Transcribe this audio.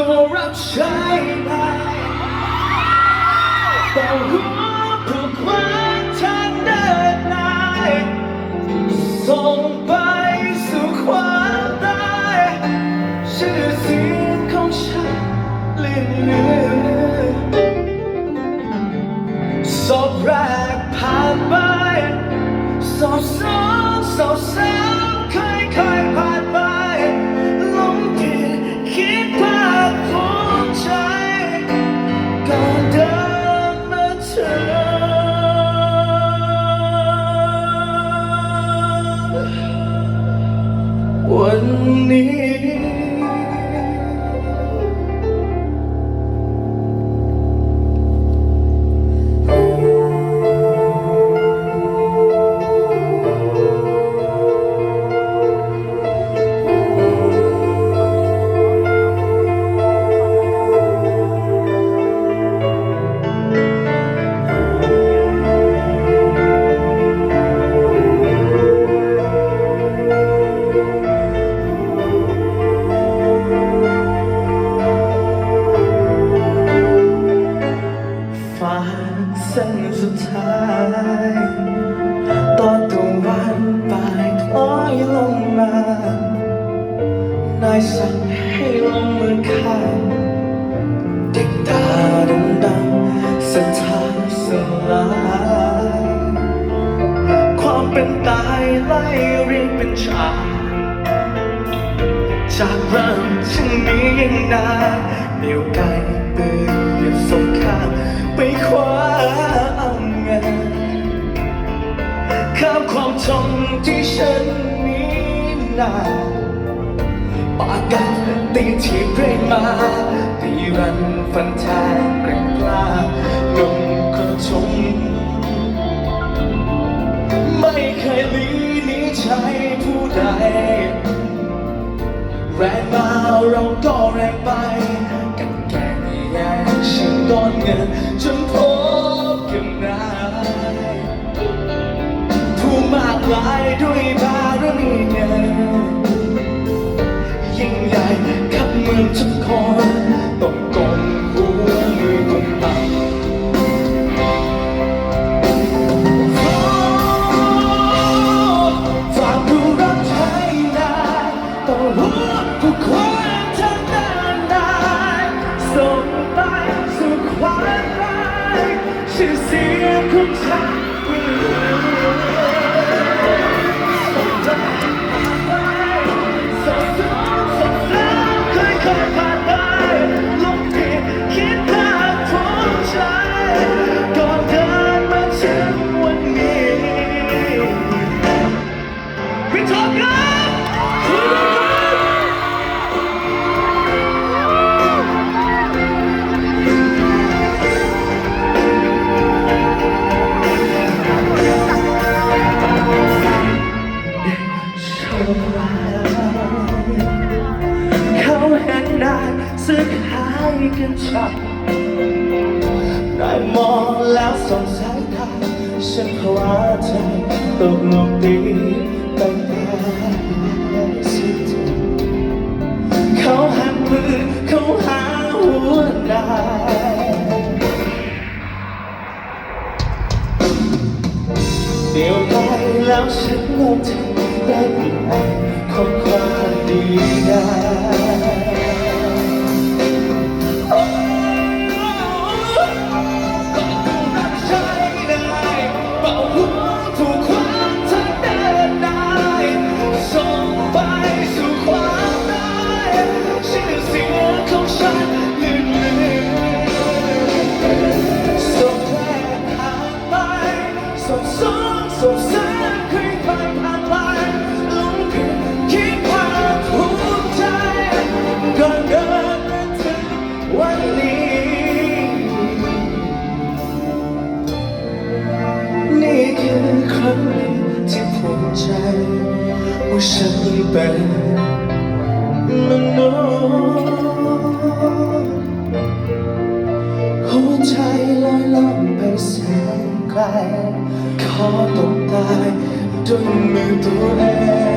ตัวรับใช้ได้แต่รู้ผูกความทางเดินนายส่งไปสู่ความตายชื่อเสียงของฉันเลื่อนเลือนสอบแรกผ่านไปสอบส สุดท้าย ตอนตะวันปลายคล้อยลงมานายสั่งให้ลงมือข้าเด็กตาดำดำๆศรัทธาสลายความเป็นตายไล่เรียงเป็นฉากจากเริ่มฉันนี้ยังนานเดียวไกลปืน งที่ฉันนี้นาปากกันตีที่เรื่อยมาตีรันฟันแทงกรงกล้าลงกระชงไม่เคยลีนี้ใจผู้ใด แรงมาเราก็แรงไป กันแก่งแย่ชิงก้อนเงิน ลายด้วยบารมีเงินยิ่งใหญ่ขับเมืองทุกคนต้องกลมหัวมือคนต่ำฝากดูรับใช้ได้ต่อหัวผู้ความทางด้านได้ส่งไปสู่ความร้ายชื่อเสียงของฉันายกันชัดได้มองแล้วสงสัยทาฉันภาวะเธอตกลงดีไปแต่สิเขาหักมือเขาหาหัวใจเดี๋ยวไปแล้วฉันลงเธอได้ยินข้อความดีได้ หัวใจลอยล่องไปแสนไกล ขอตกตายด้วยมือตัวเอง